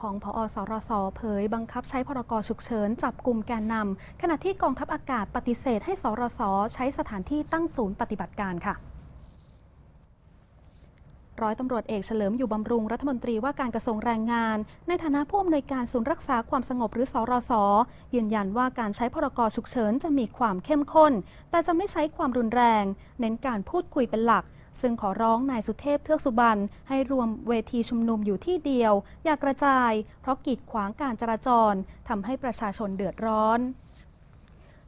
ของพอสรสเผยบังคับใช้พรกฉุกเฉินจับกลุ่มแกนนำขณะที่กองทัพอากาศปฏิเสธให้สรสใช้สถานที่ตั้งศูนย์ปฏิบัติการค่ะร้อยตำรวจเอกเฉลิมอยู่บำรุงรัฐมนตรีว่าการกระทรวงแรงงาน ในฐานะผู้อำนวยการศูนย์รักษาความสงบหรือสรสยืนยันว่าการใช้พรกฉุกเฉินจะมีความเข้มข้น แต่จะไม่ใช้ความรุนแรง เน้นการพูดคุยเป็นหลัก ซึ่งขอร้องนายสุเทพเทือกสุบรรณให้รวมเวทีชุมนุมอยู่ที่เดียว อย่ากระจาย เพราะกีดขวางการจราจรทำให้ประชาชนเดือดร้อน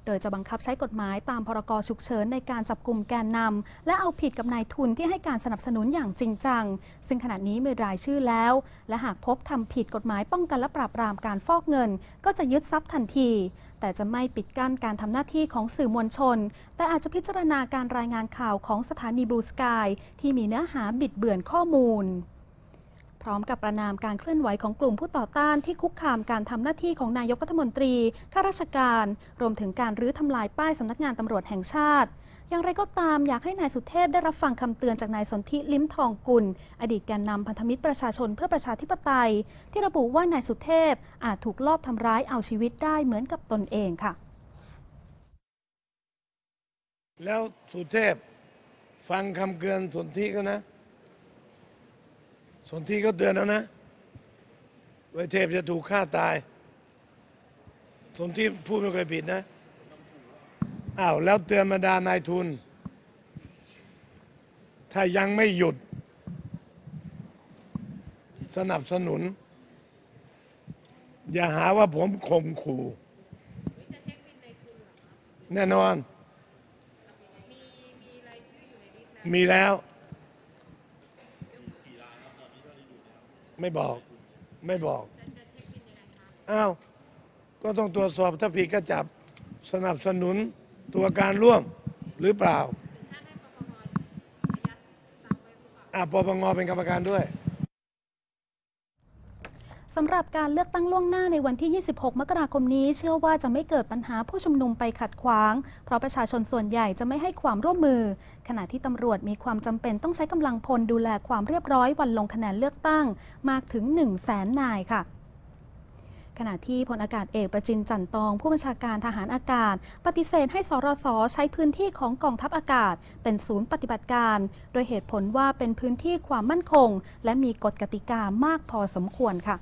โดยจะบังคับใช้กฎหมายตามพรกฉุกเฉินในการจับกลุ่มแกนนำและเอาผิดกับนายทุนที่ให้การสนับสนุนอย่างจริงจัง ซึ่งขณะนี้มีรายชื่อแล้ว และหากพบทำผิดกฎหมายป้องกันและปราบปรามการฟอกเงิน ก็จะยึดทรัพย์ทันที แต่จะไม่ปิดกั้นการทำหน้าที่ของสื่อมวลชน แต่อาจจะพิจารณาการรายงานข่าวของสถานีบลูสกายที่มีเนื้อหาบิดเบือนข้อมูล ร้อมกับประนามการเคลื่อนไหวของกลุ่มผู้ต่อต้านที่คุกคามการทำหน้าที่ของนายกรัฐมนตรี ข้าราชการ รวมถึงการรื้อทำลายป้ายสำนักงานตำรวจแห่งชาติ อย่างไรก็ตามอยากให้นายสุเทพได้รับฟังคำเตือนจากนายสนธิลิ้มทองกุล อดีตแกนนำพันธมิตรประชาชนเพื่อประชาธิปไตย ที่ระบุว่านายสุเทพอาจถูกลอบทำร้ายเอาชีวิตได้เหมือนกับตนเองค่ะ แล้วสุเทพฟังคำเตือนสนธิก็นะ สนธิก็เตือนแล้วนะไวเทพจะถูกฆ่าตาย สนธิพูดไม่เคยผิดนะอ้าวแล้วเตือนบรรดานายทุน ถ้ายังไม่หยุด สนับสนุน อย่าหาว่าผมข่มขู่แน่นอน มีแล้ว ไม่บอกไม่บอกอ้าวก็ต้องตรวจสอบถ้าผิดก็จับสนับสนุนตัวการร่วมหรือเปล่าอ่าปปงเป็นกรรมการด้วย สำหรับการเลือกตั้งล่วงหน้าในวันที่ 26 มกราคมนี้ เชื่อว่าจะไม่เกิดปัญหาผู้ชุมนุมไปขัดขวาง เพราะประชาชนส่วนใหญ่จะไม่ให้ความร่วมมือ ขณะที่ตำรวจมีความจำเป็นต้องใช้กำลังพลดูแลความเรียบร้อยวันลงคะแนนเลือกตั้งมากถึง 1 0 0 0 0แสนนายค่ะขณะที่พลอากาศเอกประจินจันตอง ผู้บัญชาการทหารอากาศ ปฏิเสธให้สรสใช้พื้นที่ของกองทัพอากาศ เป็นศูนย์ปฏิบัติการ โดยเหตุผลว่าเป็นพื้นที่ความมั่นคง และมีกฎกติกามากพอสมควรค่ะ